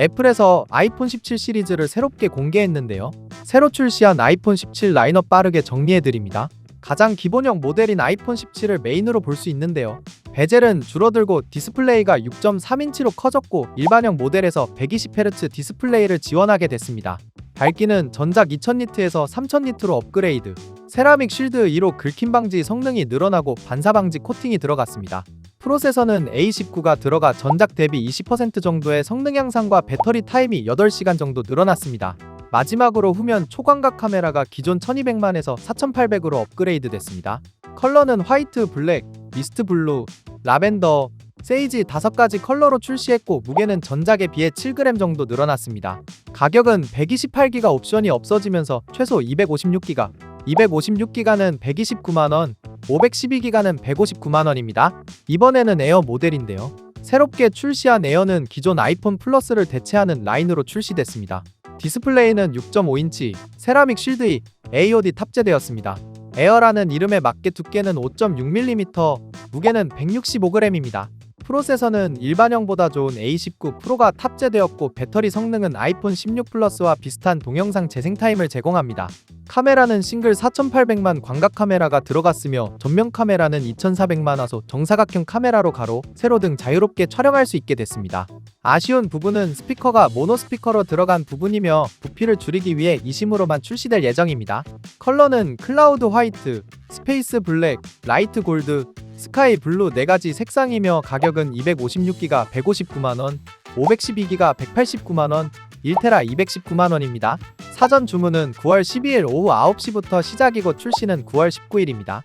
애플에서 아이폰 17 시리즈를 새롭게 공개했는데요. 새로 출시한 아이폰 17 라인업 빠르게 정리해드립니다. 가장 기본형 모델인 아이폰 17을 메인으로 볼 수 있는데요. 베젤은 줄어들고 디스플레이가 6.3인치로 커졌고 일반형 모델에서 120Hz 디스플레이를 지원하게 됐습니다. 밝기는 전작 2000니트에서 3000니트로 업그레이드. 세라믹 쉴드 2로 긁힘 방지 성능이 늘어나고 반사 방지 코팅이 들어갔습니다. 프로세서는 A19가 들어가 전작 대비 20% 정도의 성능 향상과 배터리 타임이 8시간 정도 늘어났습니다. 마지막으로 후면 초광각 카메라가 기존 1200만에서 4800으로 업그레이드 됐습니다. 컬러는 화이트, 블랙, 미스트 블루, 라벤더, 세이지 5가지 컬러로 출시했고 무게는 전작에 비해 7g 정도 늘어났습니다. 가격은 128기가 옵션이 없어지면서 최소 256기가, 256기가는 129만원, 512기가는 159만원입니다. 이번에는 에어 모델인데요. 새롭게 출시한 에어는 기존 아이폰 플러스를 대체하는 라인으로 출시됐습니다. 디스플레이는 6.5인치, 세라믹 2, AOD 탑재되었습니다. 에어라는 이름에 맞게 두께는 5.6mm, 무게는 165g입니다. 프로세서는 일반형보다 좋은 A19 프로가 탑재되었고 배터리 성능은 아이폰 16 플러스와 비슷한 동영상 재생 타임을 제공합니다. 카메라는 싱글 4800만 광각 카메라가 들어갔으며 전면 카메라는 2400만 화소 정사각형 카메라로 가로, 세로 등 자유롭게 촬영할 수 있게 됐습니다. 아쉬운 부분은 스피커가 모노 스피커로 들어간 부분이며 부피를 줄이기 위해 이심으로만 출시될 예정입니다. 컬러는 클라우드 화이트, 스페이스 블랙, 라이트 골드, 스카이 블루 4가지 색상이며 가격은 256기가 159만원, 512기가 189만원, 1테라 219만원입니다. 사전 주문은 9월 12일 오후 9시부터 시작이고 출시는 9월 19일입니다.